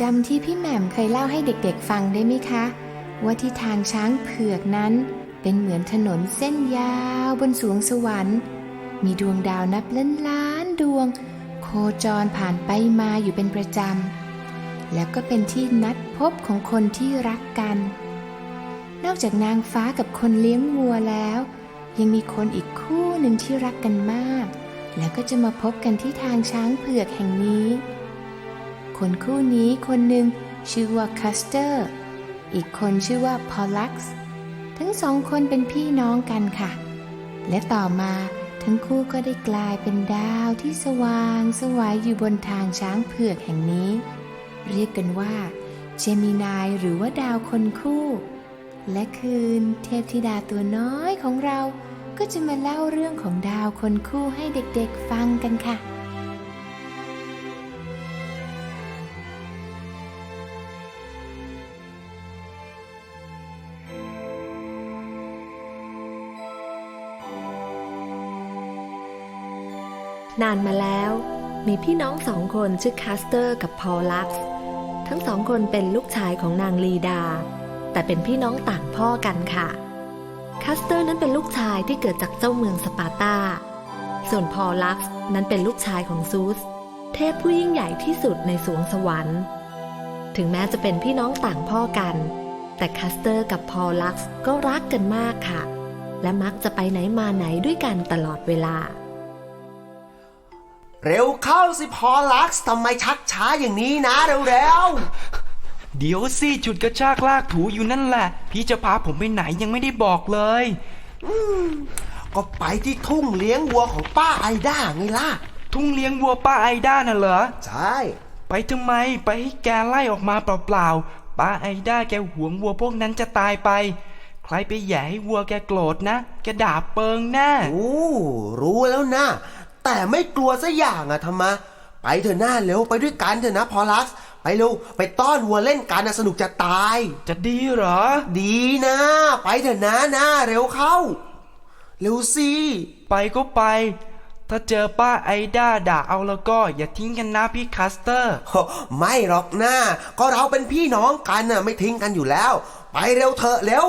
จำที่พี่แหม่มเคยเล่าให้เด็กๆฟังได้ไหมคะ ว่าที่ทางช้างเผือกนั้นเป็นเหมือนถนนเส้นยาวบนสวงสวรรค์ มีดวงดาวนับล้านล้านดวง โคจรผ่านไปมาอยู่เป็นประจำ แล้วก็เป็นที่นัดพบของคนที่รักกัน นอกจากนางฟ้ากับคนเลี้ยงวัวแล้ว ยังมีคนอีกคู่หนึ่งที่รักกันมาก แล้วก็จะมาพบกันที่ทางช้างเผือกแห่งนี้ คนคู่นี้คนหนึ่งชื่อว่าคัสเตอร์ อีกคนชื่อว่าพอลักซ์ทั้งสองคนเป็นพี่น้องกันค่ะ และต่อมาทั้งคู่ก็ได้กลายเป็นดาวที่สว่างสวายอยู่บนทางช้างเผือกแห่งนี้ เรียกกันว่าเจมินายหรือว่าดาวคนคู่ และคืนเทพธิดาตัวน้อยของเราก็จะมาเล่าเรื่องของดาวคนคู่ให้เด็กๆฟังกันค่ะ นานมาแล้ว มีพี่น้องสองคนชื่อคาสเตอร์กับพอลลักซ์ทั้งสองคนเป็นลูกชายของนางลีดา แต่เป็นพี่น้องต่างพ่อกันค่ะ คาสเตอร์นั้นเป็นลูกชายที่เกิดจากเจ้าเมืองสปาร์ตา ส่วนพอลลักซ์นั้นเป็นลูกชายของซูส เทพผู้ยิ่งใหญ่ที่สุดในสวงสวรรค์ ถึงแม้จะเป็นพี่น้องต่างพ่อกัน แต่คาสเตอร์กับพอลลักซ์ก็รักกันมากค่ะ และมักจะไปไหนมาไหนด้วยกันตลอดเวลา เร็วเข้าสิพอลักซ์ทำไมชักช้าอย่างนี้นะเร็วเดี๋ยวสิจุดกระชากลากถูอยู่นั่นแหละ พี่จะพาผมไปไหนยังไม่ได้บอกเลยๆ ก็ไปที่ทุ่งเลี้ยงวัวของป้าไอด้าไงล่ะ ทุ่งเลี้ยงวัวป้าไอด้าน่ะเหรอ ใช่ ไปทำไมไปให้แกไล่ออกมาเปล่าๆป้าไอด้าแกหวงวัวพวกนั้นจะตายไป ใครไปแหย่ให้วัวแกโกรธนะ แกด่าเปิงแน่โอ้รู้แล้วนะ แต่ไม่กลัวซะอย่างอะทำไมไปเถอะหน้าเร็วไปด้วยกันเถอะนะพอลักซ์ไปเร็วไปต้อนวัวเล่นกันนะสนุกจะตาย จะดีเหรอ ดีนะ ไปเถอะนะนะเร็วเข้า เร็วสิ ไปก็ไป ถ้าเจอป้าไอด้าด่าเอาแล้วก็อย่าทิ้งกันนะพี่คัสเตอร์ ไม่หรอกนะก็เราเป็นพี่น้องกันน่ะไม่ทิ้งกันอยู่แล้ว ไปเร็วเถอะเร็ว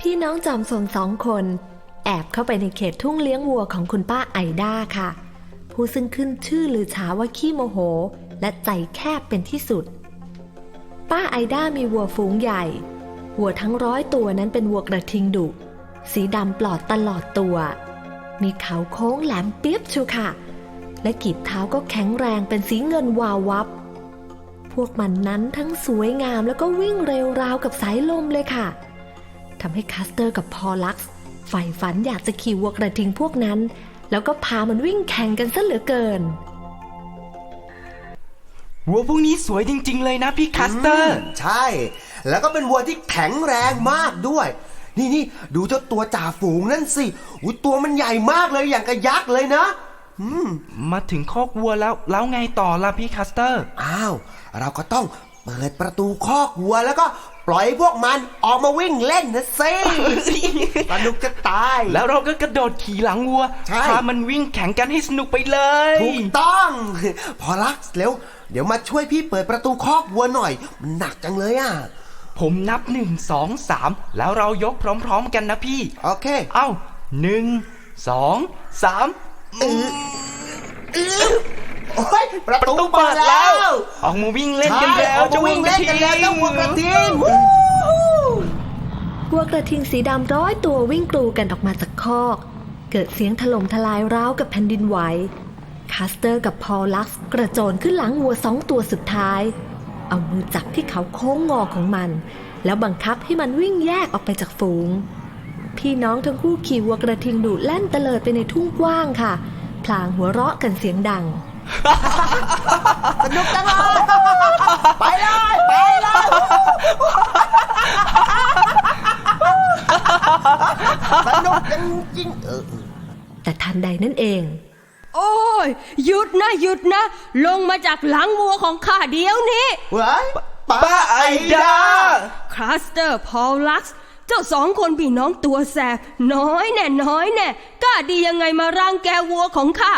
พี่น้องจอมสนสองคน แอบเข้าไปในเขตทุ่งเลี้ยงวัวของคุณป้าไอด้าค่ะ ผู้ซึ่งขึ้นชื่อลือฉาว่าขี้โมโห และใจแคบเป็นที่สุด ป้าไอด้ามีวัวฝูงใหญ่ วัวทั้งร้อยตัวนั้นเป็นวัวกระทิงดุ สีดำปลอดตลอดตัว มีเขาโค้งแหลมเปียบชูค่ะ และกีบเท้าก็แข็งแรงเป็นสีเงินวาววับ พวกมันนั้นทั้งสวยงามแล้วก็วิ่งเร็วราวกับสายลมเลยค่ะทำให้คัสเตอร์กับพอลลักซ์ ใฝ่ฝันอยากจะขี่วัวกระทิงพวกนั้น แล้วก็พามันวิ่งแข่งกันซะเหลือเกิน วัวพวกนี้สวยจริง ๆ เลยนะพี่คัสเตอร์มใช่ แล้วก็เป็นวัวที่แข็งแรงมากด้วย นี่นี่ดูเจ้าตัวจ่าฝูงนั่นสิอุ้ยตัวมันใหญ่มากเลยอย่างกระยักษ์เลยนะอืมมาถึงคอกวัวแล้วแล้วไงต่อล่ะพี่คัสเตอร์ อ้าว เราก็ต้องเปิดประตูคอกวัวแล้วก็ ปล่อยพวกมันออกมาวิ่งเล่นนะสิสนุกจะตาย แล้วเราก็กระโดดขี่หลังวัวใช่ พามันวิ่งแข่งกันให้สนุกไปเลย ถูกต้อง พอลักเร็ว เดี๋ยวมาช่วยพี่เปิดประตูคอกวัวหน่อย มันหนักจังเลยอะ ผมนับหนึ่งสองสามแล้วเรายกพร้อมๆกันนะพี่ โอเค เอ้าหนึ่งสองสาม โอ้ยประตูเปิดแล้วออกมาวิ่งเล่นกันแล้วใช่ออกมาวิ่งเล่นกันแล้วเจ้าวัวกระทิงวัวกระทิงสีดำร้อยตัววิ่งกรูกันออกมาจากคอก เกิดเสียงถล่มทลายร้าวกับแผ่นดินไหวคาสเตอร์กับพอลลักซ์กระโจนขึ้นหลังวัวสองตัวสุดท้าย เอามือจับที่เขาโค้งงอของมัน แล้วบังคับให้มันวิ่งแยกออกไปจากฝูง พี่น้องทั้งคู่ขี่วัวกระทิงดุแล่นเตลิดไปในทุ่งกว้างค่ะ พลางหัวเราะกันเสียงดัง สนุกจังเลยไปเลยไปเลยสนุกจริงๆเออแต่ทันใดนั่นเอง โอ้ยหยุดนะหยุดนะ ลงมาจากหลังวัวของข้าเดี๋ยวนี้เว้ยป้าไอดาคลาสเตอร์พอลลักซ์ เจ้าสองคนพี่น้องตัวแสบน้อยแน่น้อยแน่กล้าดียังไงมารังแกวัวของข้า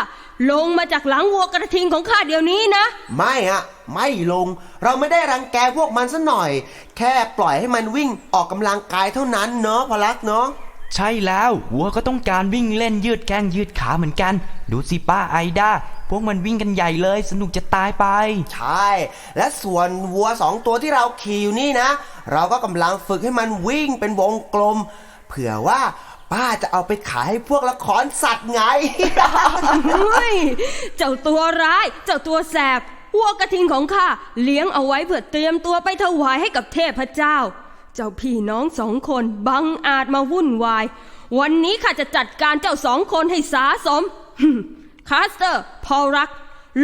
ลงมาจากหลังวัวกระทิงของข้าเดี๋ยวนี้นะ ไม่อะไม่ลง เราไม่ได้รังแกพวกมันซะหน่อย แค่ปล่อยให้มันวิ่งออกกำลังกายเท่านั้นเนาะพอลักเนาะใช่แล้ววัวก็ต้องการวิ่งเล่นยืดแข้งยืดขาเหมือนกัน ดูสิป้าไอด้า พวกมันวิ่งกันใหญ่เลย สนุกจะตายไป ใช่ และส่วนวัวสองตัวที่เราขี่อยู่นี่นะ เราก็กำลังฝึกให้มันวิ่งเป็นวงกลม เผื่อว่าป้าจะเอาไปขายให้พวกละครสัตว์ไง เฮ้ย เจ้าตัวร้าย เจ้าตัวแสบวัวกระทิงของข้าเลี้ยงเอาไว้เพื่อเตรียมตัวไปถวายให้กับเทพเจ้า เจ้าพี่น้องสองคนบังอาจมาวุ่นวาย วันนี้ข้าจะจัดการเจ้าสองคนให้สาสม คาสเตอร์พอลรัก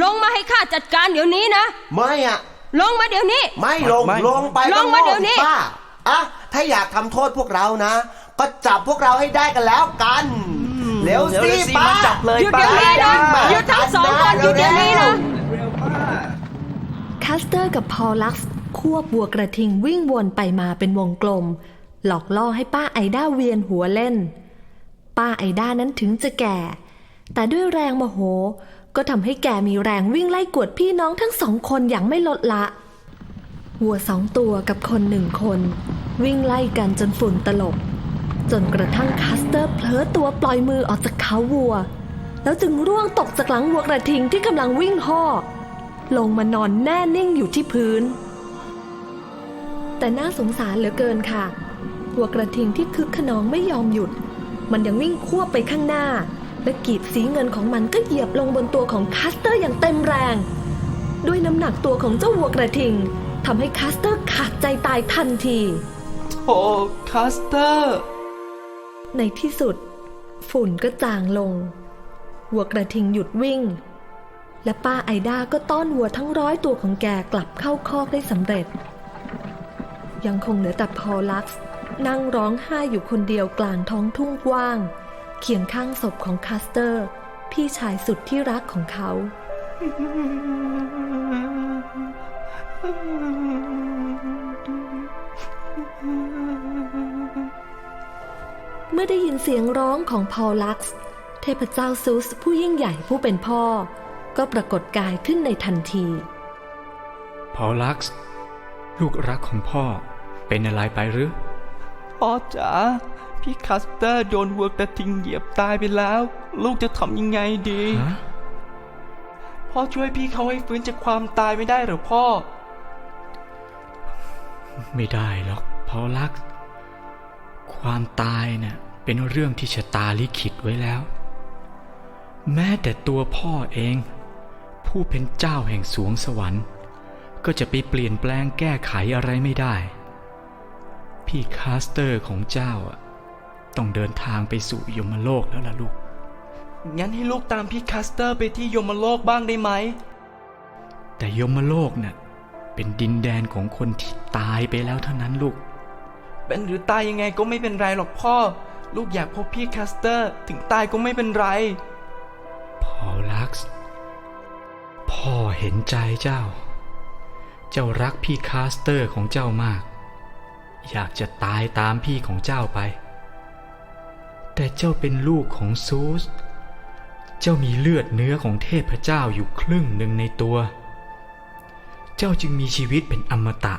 ลงมาให้ข้าจัดการเดี๋ยวนี้นะ ไม่อะลงมาเดี๋ยวนี้ ไม่ลงไม่ ลงไปลงมาเดี๋ยวนี้ ป้าอะถ้าอยากทำโทษพวกเรานะ ก็จับพวกเราให้ได้กันแล้วกันเร็วเร็วสิเลยสิป้า มาจับเลยหยุดเดี๋ยวนี้นะป้าหยุดทั้งสองคนหยุดเดี๋ยวนี้นะ คัสเตอร์กับพอลลักซ์ควบวัวกระทิงวิ่งวนไปมาเป็นวงกลม หลอกล่อให้ป้าไอด้าเวียนหัวเล่น ป้าไอด้านั้นถึงจะแก่ แต่ด้วยแรงโมโห ก็ทำให้แกมีแรงวิ่งไล่กวดพี่น้องทั้งสองคนอย่างไม่ลดละ วัวสองตัวกับคนหนึ่งคน วิ่งไล่กันจนฝุ่นตลบ จนกระทั่งคัสเตอร์เผลอตัวปล่อยมือออกจากเขาวัว แล้วจึงร่วงตกจากหลังวัวกระทิงที่กำลังวิ่งห่อลงมานอนแน่นิ่งอยู่ที่พื้น แต่น่าสงสารเหลือเกินค่ะ วัวกระทิงที่คึกขนองไม่ยอมหยุด มันยังวิ่งควบไปข้างหน้า และกีบสีเงินของมันก็เหยียบลงบนตัวของคัสเตอร์อย่างเต็มแรง ด้วยน้ำหนักตัวของเจ้าวัวกระทิงทำให้คัสเตอร์ขาดใจตายทันทีโอ้คาสเตอร์ ในที่สุด ฝุ่นก็จางลง วัวกระทิงหยุดวิ่ง และป้าไอด้าก็ต้อนวัวทั้งร้อยตัวของแกกลับเข้าคอกได้สำเร็จ ยังคงเหลือแต่พอลลักซ์นั่งร้องไห้อยู่คนเดียวกลางท้องทุ่งกว้าง เคียงข้างศพของคัสเตอร์ พี่ชายสุดที่รักของเขา เมื่อได้ยินเสียงร้องของพอลลักซ์ เทพเจ้าซูสผู้ยิ่งใหญ่ผู้เป็นพ่อ ก็ปรากฏกายขึ้นในทันที พอลลักซ์ ลูกรักของพ่อเป็นอะไรไปหรือพ่อจ๋า พี่คาสเตอร์โดนวัวกระทิงเหยียบตายไปแล้ว ลูกจะทำยังไงดี ฮะพ่อช่วยพี่เขาให้ฟื้นจากความตายไม่ได้เหรอพ่อ ไม่ได้หรอกพอลลักซ์ความตายเนะ่ะเป็นเรื่องที่ชะตาลิขิตไว้แล้ว แม้แต่ตัวพ่อเอง ผู้เป็นเจ้าแห่งสวงสวรรค์ ก็จะไปเปลี่ยนแปลงแก้ไขอะไรไม่ได้ พี่คาสเตอร์ของเจ้าอะ ต้องเดินทางไปสู่ยมโลกแล้วล่ะลูก งั้นให้ลูกตามพี่คาสเตอร์ไปที่ยมโลกบ้างได้ไหม แต่ยมโลกน่ะเป็นดินแดนของคนที่ตายไปแล้วเท่านั้นลูก เป็นหรือตายยังไงก็ไม่เป็นไรหรอกพ่อ ลูกอยากพบพี่คาสเตอร์ ถึงตายก็ไม่เป็นไร พอลลักซ์พ่อเห็นใจเจ้า เจ้ารักพี่คาสเตอร์ของเจ้ามาก อยากจะตายตามพี่ของเจ้าไป แต่เจ้าเป็นลูกของซูส เจ้ามีเลือดเนื้อของเทพเจ้าอยู่ครึ่งหนึ่งในตัว เจ้าจึงมีชีวิตเป็นอมตะ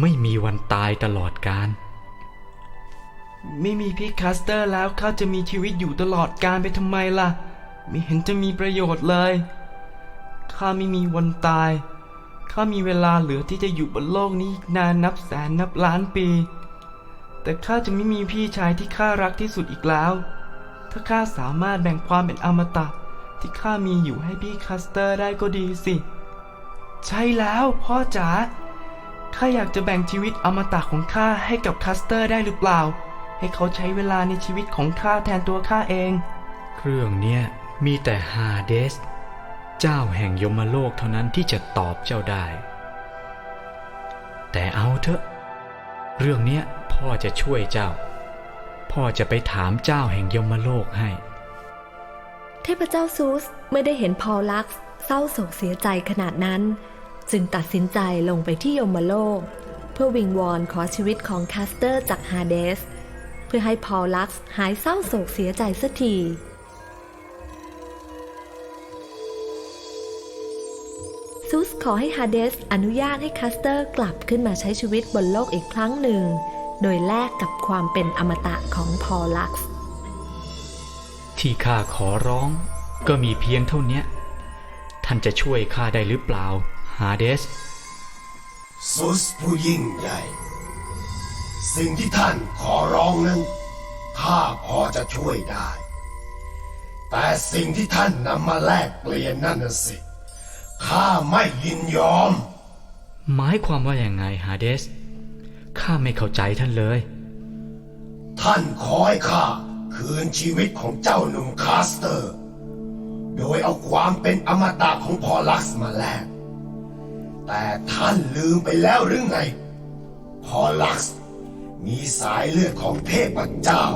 ไม่มีวันตายตลอดกาล ไม่มีพี่คาสเตอร์แล้วข้าจะมีชีวิตอยู่ตลอดกาลไปทำไมล่ะ ไม่เห็นจะมีประโยชน์เลย ข้าไม่มีวันตาย ข้ามีเวลาเหลือที่จะอยู่บนโลกนี้อีกนานนับแสนนับล้านปี แต่ข้าจะไม่มีพี่ชายที่ข้ารักที่สุดอีกแล้ว ถ้าข้าสามารถแบ่งความเป็นอมตะที่ข้ามีอยู่ให้พี่คาสเตอร์ได้ก็ดีสิ ใช่แล้วพ่อจ๋า ข้าอยากจะแบ่งชีวิตอมตะของข้าให้กับคัสเตอร์ได้หรือเปล่า ให้เขาใช้เวลาในชีวิตของข้าแทนตัวข้าเองเรื่องเนี้ยมีแต่ฮาเดส เจ้าแห่งยมโลกเท่านั้นที่จะตอบเจ้าได้ แต่เอาเถอะ เรื่องเนี้ย พ่อจะช่วยเจ้า พ่อจะไปถามเจ้าแห่งยมโลกให้ เทพเจ้าซูสไม่ได้เห็นพอลักซ์เศร้าโศกเสียใจขนาดนั้น จึงตัดสินใจลงไปที่ยมโลก เพื่อวิงวอนขอชีวิตของคาสเตอร์จากฮาเดส เพื่อให้พอลักซ์หายเศร้าโศกเสียใจสักทีซูสขอให้ฮาเดสอนุญาตให้คาสเตอร์กลับขึ้นมาใช้ชีวิตบนโลกอีกครั้งหนึ่ง โดยแลกกับความเป็นอมตะของพอลลักซ์ที่ข้าขอร้องก็มีเพียงเท่าเนี้ยท่านจะช่วยข้าได้หรือเปล่า ฮาเดสซุสผู้ยิ่งใหญ่ สิ่งที่ท่านขอร้องนั้นข้าพอจะช่วยได้ แต่สิ่งที่ท่านนำมาแลกเปลี่ยนนั่นน่ะสิข้าไม่ยินยอม หมายความว่าอย่างไงฮาเดส ข้าไม่เข้าใจท่านเลย ท่านขอให้ข้าคืนชีวิตของเจ้าหนุ่มคาสเตอร์ โดยเอาความเป็นอมตะของพอลักซ์มาแลกแต่ท่านลืมไปแล้วหรือไง พอลักซ์มีสายเลือดของเทพเจ้า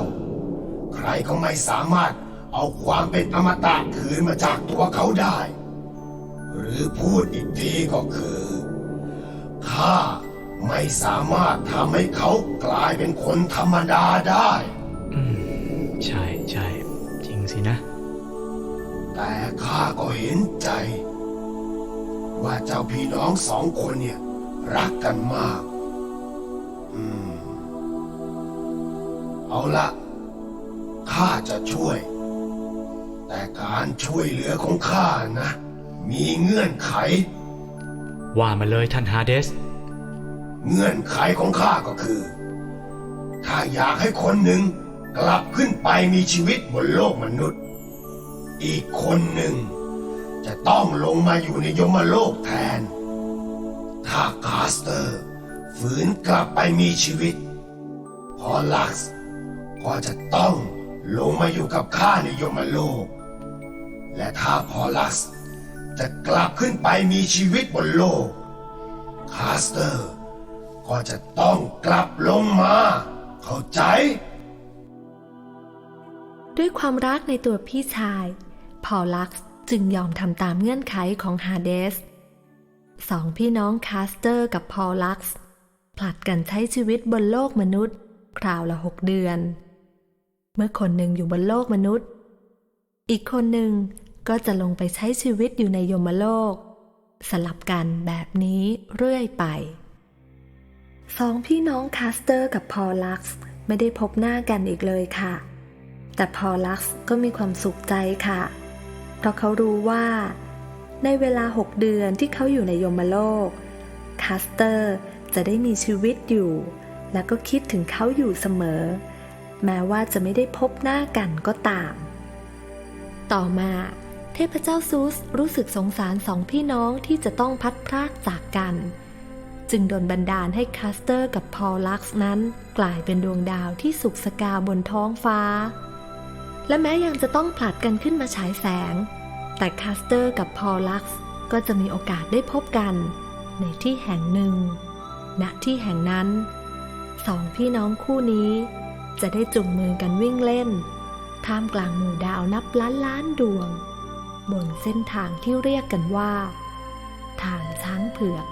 ใครก็ไม่สามารถเอาความเป็นอมตะคืนมาจากตัวเขาได้ หรือพูดอีกทีก็คือข้า ไม่สามารถทำให้เขากลายเป็นคนธรรมดาได้ใช่ใช่จริงสินะ แต่ข้าก็เห็นใจ ว่าเจ้าพี่น้องสองคนเนี่ย รักกันมาก อืม เอาละข้าจะช่วย แต่การช่วยเหลือของข้านะ มีเงื่อนไข ว่ามาเลยท่านฮาเดส เงื่อนไขของข้าก็คือ ถ้าอยากให้คนหนึ่งกลับขึ้นไปมีชีวิตบนโลกมนุษย์ อีกคนหนึ่ง จะต้องลงมาอยู่ในยมโลกแทน ถ้าคาสเตอร์ ฝืนกลับไปมีชีวิต พอลักซ์ก็จะต้องลงมาอยู่กับข้าในยมโลก และถ้าพอลักซ์จะกลับขึ้นไปมีชีวิตบนโลก คาสเตอร์ ก็จะต้องกลับลงมา เข้าใจ ด้วยความรักในตัวพี่ชาย พอลักซ์จึงยอมทำตามเงื่อนไขของฮาเดสสองพี่น้องคาสเตอร์กับพอลลักซ์ผลัดกันใช้ชีวิตบนโลกมนุษย์ คราวละหกเดือน เมื่อคนหนึ่งอยู่บนโลกมนุษย์ อีกคนหนึ่งก็จะลงไปใช้ชีวิตอยู่ในยมโลก สลับกันแบบนี้เรื่อยไป สองพี่น้องคาสเตอร์กับพอลักซ์ไม่ได้พบหน้ากันอีกเลยค่ะ แต่พอลลักซ์ก็มีความสุขใจค่ะ เพราะเขารู้ว่า ในเวลาหกเดือนที่เขาอยู่ในยมโลก คาสเตอร์จะได้มีชีวิตอยู่ และก็คิดถึงเขาอยู่เสมอ แม้ว่าจะไม่ได้พบหน้ากันก็ตาม ต่อมา เทพเจ้าซูสรู้สึกสงสารสองพี่น้องที่จะต้องพัดพรากจากกัน จึงโดนบันดาลให้คาสเตอร์กับพอลลักซ์นั้น กลายเป็นดวงดาวที่สุกสกาบนท้องฟ้า และแม้ยังจะต้องผลัดกันขึ้นมาฉายแสง แต่คาสเตอร์กับพอลลักซ์ก็จะมีโอกาสได้พบกัน ในที่แห่งหนึ่ง ณที่แห่งนั้น สองพี่น้องคู่นี้ จะได้จุงมือกันวิ่งเล่น ท่ามกลางหมู่ดาวนับล้านล้านดวง บนเส้นทางที่เรียกกันว่า ทางช้างเผือก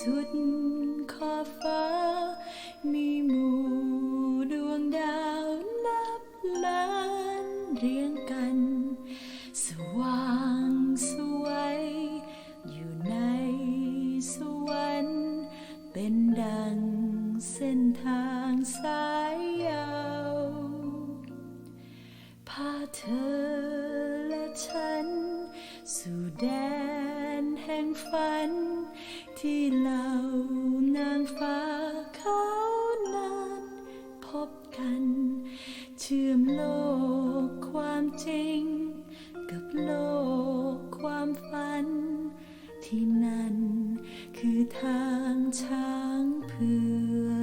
สุดขอบฟ้า มีหมู่ดวงดาวนับล้านเรียงกัน สว่างสวย อยู่ในสวรรค์เป็นดังเส้นทางสายยาวพาเธอ ที่นั่นคือทางช้างเผือก